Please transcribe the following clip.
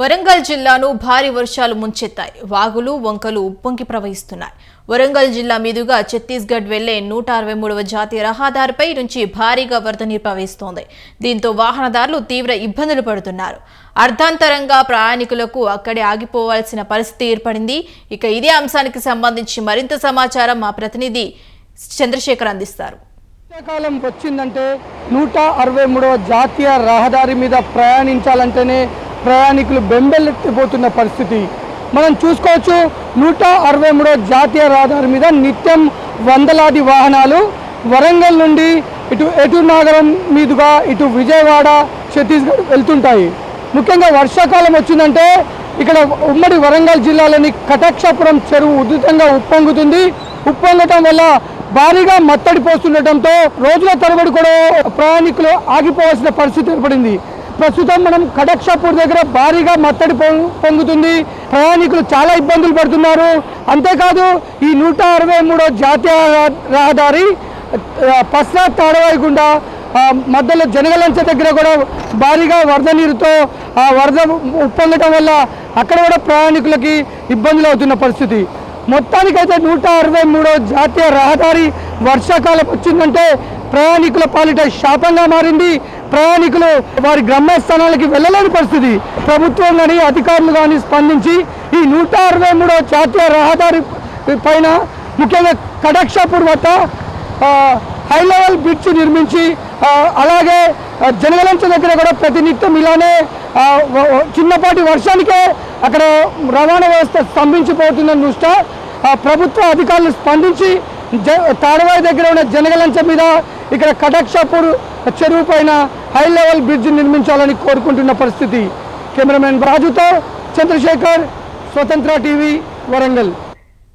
వరంగల్ జిల్లాను భారీ వర్షాలు ముంచెత్తాయి. వాగులు వంకలు ఉప్పొంగి ప్రవహిస్తున్నాయి. వరంగల్ జిల్లా మీదుగా ఛత్తీస్గఢ్ వెళ్ళే నూట అరవై మూడవ జాతీయ రహదారిపై నుంచి భారీగా వరద నీరు ప్రవహిస్తోంది. దీంతో వాహనదారులు తీవ్ర ఇబ్బందులు పడుతున్నారు. అర్ధాంతరంగా ప్రయాణికులకు అక్కడే ఆగిపోవాల్సిన పరిస్థితి ఏర్పడింది. ఇక ఇదే అంశానికి సంబంధించి మరింత సమాచారం మా ప్రతినిధి చంద్రశేఖర్ అందిస్తారు. వర్షాకాలం వచ్చిందంటే నూట అరవై మూడవ జాతీయ రహదారి మీద ప్రయాణించాలంటేనే ప్రయాణికులు బెంబెలెత్తిపోతున్న పరిస్థితి. మనం చూసుకోవచ్చు నూట అరవై మూడో జాతీయ రహదారి మీద నిత్యం వందలాది వాహనాలు వరంగల్ నుండి ఇటు ఎటు నగరం మీదుగా ఇటు విజయవాడ ఛత్తీస్గఢ్ వెళ్తుంటాయి. ముఖ్యంగా వర్షాకాలం వచ్చిందంటే ఇక్కడ ఉమ్మడి వరంగల్ జిల్లాలోని కటాక్షపురం చెరువు ఉధృతంగా ఉప్పొంగుతుంది. ఉప్పొంగటం వల్ల భారీగా మత్తడి పోస్తుండటంతో రోజుల తరబడి కూడా ప్రయాణికులు ఆగిపోవాల్సిన పరిస్థితి ఏర్పడింది. ప్రస్తుతం మనం కడక్షాపూర్ దగ్గర భారీగా మత్తడి పొంగుతుంది. ప్రయాణికులు చాలా ఇబ్బందులు పడుతున్నారు. అంతేకాదు ఈ నూట అరవై మూడో జాతీయ రహదారి పస్లా తాడవాయి గుండా మధ్యలో జనగలంచ దగ్గర కూడా భారీగా వరద నీరుతో ఆ వరద ఉప్పొంగటం వల్ల అక్కడ కూడా ప్రయాణికులకి ఇబ్బందులు అవుతున్న పరిస్థితి. మొత్తానికైతే నూట అరవై మూడో జాతీయ రహదారి వర్షాకాలం వచ్చిందంటే ప్రయాణికుల పాలిట శాపంగా మారింది. ప్రయాణికులు వారి గమ్యస్థానాలకి వెళ్ళలేని పరిస్థితి. ప్రభుత్వం కానీ అధికారులు కానీ స్పందించి ఈ నూట అరవై మూడో జాతీయ రహదారి పైన ముఖ్యంగా కడక్షాపూర్ వద్ద హై లెవెల్ బ్రిడ్జ్ నిర్మించి అలాగే జనగలంచ దగ్గర కూడా ప్రతినిత్యం ఇలానే చిన్నపాటి వర్షానికే అక్కడ రవాణా వ్యవస్థ స్తంభించిపోతుందని దృష్ట్యా ప్రభుత్వ అధికారులు స్పందించి తాడవాయి దగ్గర ఉన్న జనగలంచ మీద ఇక్కడ కటక్షాపూర్ చెరువు పైన హై లెవెల్ బ్రిడ్జ్ నిర్మించాలని కోరుకుంటున్న పరిస్థితి. కెమెరామెన్ రాజుతో చంద్రశేఖర్ స్వతంత్ర టీవీ వరంగల్.